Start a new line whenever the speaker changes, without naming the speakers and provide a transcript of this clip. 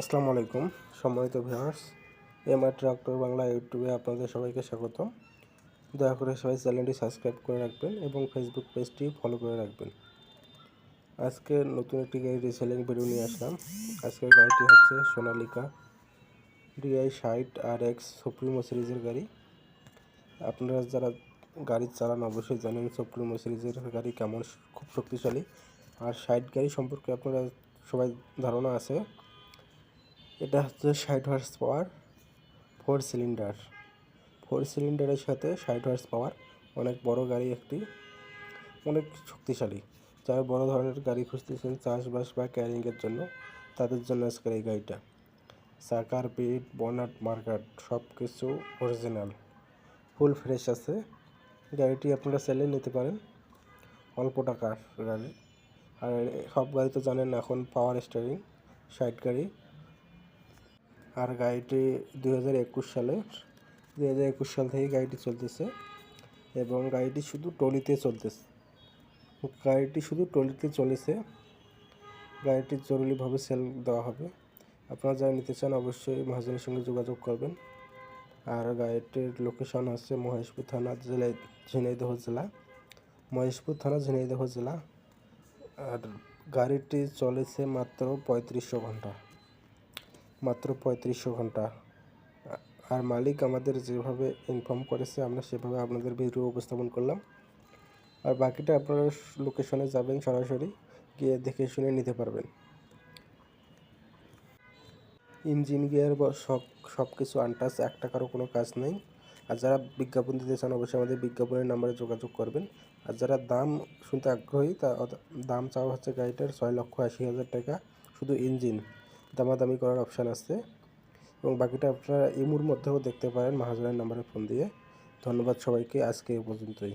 আসসালামু আলাইকুম, সম্মানিত ভিউয়ার্স এমআর ট্রাক্টর বাংলা ইউটিউবে আপনাদের সবাইকে স্বাগত দয়া করে সবাই চ্যানেলটি সাবস্ক্রাইব করে রাখবেন এবং ফেসবুক পেজটি ফলো করে রাখবেন। আজকে নতুন একটি গাড়ি রিসেলিং ভিডিও নিয়ে আসলাম। আজকের গাড়িটি হচ্ছে সোনালিকা ডিআই ষাট আর এক্স সুপ্রিমো সিরিজের গাড়ি। আপনারা যারা গাড়ি চালান অবশ্যই জানেন সুপ্রিমো সিরিজের গাড়ি কেমন, খুব শক্তিশালী। আর ষাট গাড়ি সম্পর্কে আপনারা সবাই ধারণা আছে। এটা হচ্ছে ষাট horse power four cylinder four সিলিন্ডারের সাথে ষাট হর্স পাওয়ার অনেক বড় গাড়ি একটি, অনেক শক্তিশালী। যারা বড় ধরনের গাড়ি খুঁজতেছেন, চাষবাস বা ক্যারিংয়ের জন্য, তাদের জন্য আজকের এই গাড়িটা। চাকার পিট বনাট মার্কাট সব কিছু অরিজিনাল ফুল ফ্রেশ আছে। গাড়িটি আপনারা সেলে নিতে পারেন। অল্প টাকার গাড়ি। আর সব গাড়ি তো জানেন, এখন পাওয়ার স্টারিং সাইড গাড়ি। আর গাড়িটি দুই হাজার একুশ সালে, দুই হাজার একুশ সাল থেকে গাড়িটি চলতেছে এবং গাড়িটি শুধু টলিতে চলতেছে। গাড়িটি শুধু টলিতে চলেছে, গাড়িটি জরুরিভাবে সেল দেওয়া হবে। আপনারা যারা নিতে চান অবশ্যই মহাজনের সঙ্গে যোগাযোগ করবেন। আর গাড়িটির লোকেশন হচ্ছে মহেশপুর থানা, জেলা, ঝিনাইদহ জেলা। মহেশপুর থানা, ঝিনাইদহ জেলা। আর গাড়িটি চলেছে মাত্র পঁয়ত্রিশশো ঘণ্টা। মাত্র পঁয়ত্রিশশো ঘণ্টা। আর মালিক আমাদের যেভাবে ইনফর্ম করেছে, আমরা সেভাবে আপনাদের ভিডিও উপস্থাপন করলাম। আর বাকিটা আপনারা লোকেশনে যাবেন সরাসরি, গিয়ে দেখে শুনে নিতে পারবেন। ইঞ্জিন গিয়ার বা সব সব কিছু আনটাস এক টাকারও কোনো কাজ নেই। আর যারা বিজ্ঞাপন দিতে চান, অবশ্যই আমাদের বিজ্ঞাপনের নাম্বারে যোগাযোগ করবেন। আর যারা দাম শুনতে আগ্রহী, তা দাম চাওয়া হচ্ছে গাড়িটার ছয় লক্ষ আশি হাজার টাকা, শুধু ইঞ্জিন দামাদামি করার অপশান আছে। এবং বাকিটা আপনারা ইমুর মধ্যেও দেখতে পারেন। মাহাজনের নাম্বারে ফোন দিয়ে। ধন্যবাদ সবাইকে। আজকে এ পর্যন্তই।